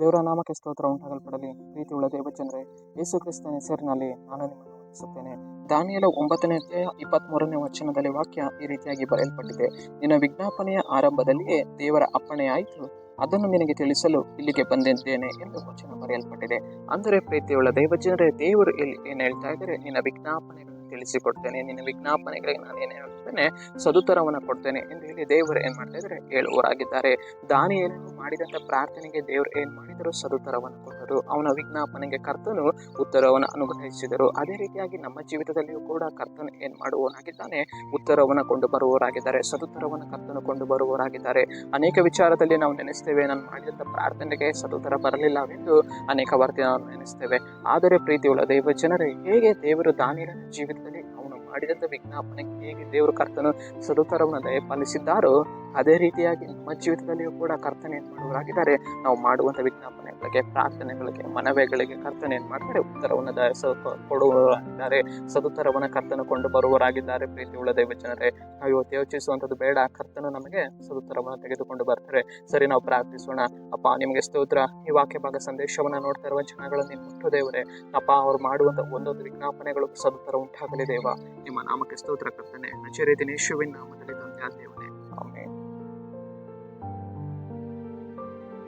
ದೇವರ ನಾಮಕ್ಕೆ ಸ್ತೋತ್ರ ಉಂಟಾಗಲ್ಪಡಲಿ. ಪ್ರೀತಿ ಉಳ್ಳ ದೇವಚಂದ್ರೆ ಯೇಸು ಕ್ರಿಸ್ತನ ಹೆಸರಿನಲ್ಲಿ ನಾನು ನಿಮ್ಮನ್ನು ವಂದಿಸುತ್ತೇನೆ. ದಾನಿಯಲ ಒಂಬತ್ತನೇ ಅಧ್ಯಾಯ ಇಪ್ಪತ್ಮೂರನೇ ವಚನದಲ್ಲಿ ವಾಕ್ಯ ಈ ರೀತಿಯಾಗಿ ಬರೆಯಲ್ಪಟ್ಟಿದೆ. ನಿನ್ನ ವಿಜ್ಞಾಪನೆಯ ಆರಂಭದಲ್ಲಿಯೇ ದೇವರ ಅಪ್ಪಣೆಯಾಯಿತು. ಅದನ್ನು ನಿನಗೆ ತಿಳಿಸಲು ಇಲ್ಲಿಗೆ ಬಂದಿದ್ದೇನೆ ಎಂದು ವಚನ ಬರೆಯಲ್ಪಟ್ಟಿದೆ. ಅಂದರೆ ಪ್ರೀತಿಯುಳ್ಳ ದೇವಜನರೇ, ದೇವರು ಇಲ್ಲಿ ಏನು ಹೇಳ್ತಾ ಇದ್ದಾರೆ? ನಿನ್ನ ವಿಜ್ಞಾಪನೆಗಳನ್ನು ತಿಳಿಸಿಕೊಡ್ತೇನೆ. ನಿನ್ನ ವಿಜ್ಞಾಪನೆಗಳಿಗೆ ನಾನು ಏನು ಹೇಳ್ತೇನೆ? ಸದುತ್ತರವನ್ನು ಕೊಡ್ತೇನೆ ಎಂದು ಹೇಳಿ ದೇವರು ಏನ್ ಮಾಡ್ತಾ ಇದ್ದಾರೆ? ಹೇಳುವರಾಗಿದ್ದಾರೆ ದಾನಿಯೇಲನು ಮಾಡಿದಂಥ ಪ್ರಾರ್ಥನೆಗೆ ದೇವರು ಏನು ಮಾಡಿದರು? ಸದುತ್ತರವನ್ನು ಕೊಟ್ಟರು. ಅವನ ವಿಜ್ಞಾಪನೆಗೆ ಕರ್ತನು ಉತ್ತರವನ್ನು ಅನುಗ್ರಹಿಸಿದರು. ಅದೇ ರೀತಿಯಾಗಿ ನಮ್ಮ ಜೀವಿತದಲ್ಲಿಯೂ ಕೂಡ ಕರ್ತನು ಏನು ಮಾಡುವವನಾಗಿದ್ದಾನೆ? ಉತ್ತರವನ್ನು ಕೊಂಡು ಬರುವವರಾಗಿದ್ದಾರೆ. ಸದುತ್ತರವನ್ನು ಕರ್ತನು ಕೊಂಡು ಬರುವವರಾಗಿದ್ದಾರೆ. ಅನೇಕ ವಿಚಾರದಲ್ಲಿ ನಾವು ನೆನೆಸ್ತೇವೆ. ನಾನು ಮಾಡಿದಂಥ ಪ್ರಾರ್ಥನೆಗೆ ಸದುತ್ತರ ಬರಲಿಲ್ಲವೆಂದು ಅನೇಕ ವಾರ್ತೆ ನಾವು ನೆನೆಸ್ತೇವೆ. ಆದರೆ ಪ್ರೀತಿಯುಳ್ಳ ದೈವ ಜನರೇ, ಹೇಗೆ ದೇವರು ದಾನಿರನ ಜೀವಿತದಲ್ಲಿ ಅವನು ಮಾಡಿದಂಥ ವಿಜ್ಞಾಪನೆಗೆ ಹೇಗೆ ದೇವರು ಕರ್ತನು ಸದುತ್ತರವನ್ನು ದಯಪಾಲಿಸಿದ್ದಾರೋ ಅದೇ ರೀತಿಯಾಗಿ ನಮ್ಮ ಜೀವಿತದಲ್ಲಿಯೂ ಕೂಡ ಕರ್ತನೆ ಏನು ಮಾಡುವರಾಗಿದ್ದಾರೆ ನಾವು ಮಾಡುವಂಥ ವಿಜ್ಞಾಪನೆಗಳಿಗೆ, ಪ್ರಾರ್ಥನೆಗಳಿಗೆ, ಮನವಿಗಳಿಗೆ ಕರ್ತನೆ ಏನು ಮಾಡ್ತಾರೆ ಉತ್ತರವನ್ನು ದಾರಿಸ, ಕೊಡುವವರಾಗಿದ್ದಾರೆ. ಸದುತ್ತರವನ್ನು ಕರ್ತನ ಕೊಂಡು ಬರುವವರಾಗಿದ್ದಾರೆ. ಪ್ರೀತಿ ಉಳ್ಳ ದೈವ ಜನರೇ, ನಾವು ಇವತ್ತು ಯೋಚಿಸುವಂಥದ್ದು ಬೇಡ. ಕರ್ತನು ನಮಗೆ ಸದುತ್ತರವನ್ನು ತೆಗೆದುಕೊಂಡು ಬರ್ತಾರೆ. ಸರಿ, ನಾವು ಪ್ರಾರ್ಥಿಸೋಣ. ಅಪ್ಪ, ನಿಮಗೆ ಸ್ತೋತ್ರ. ಈ ವಾಕ್ಯ ಭಾಗ ಸಂದೇಶವನ್ನು ನೋಡ್ತಾ ಇರುವ ಜನಗಳನ್ನು ಮುಟ್ಟು ದೇವರೇ. ಅಪ್ಪ, ಅವ್ರು ಮಾಡುವಂಥ ಒಂದೊಂದು ವಿಜ್ಞಾಪನೆಗಳು ಸದುತ್ತರ ಉಂಟಾಗಲಿ ದೇವ. ನಿಮ್ಮ ನಾಮಕ್ಕೆ ಸ್ತೋತ್ರ ಕರ್ತನೆ. ನಚರಿತ ಯೇಸುವಿನ ನಾಮದಲ್ಲಿ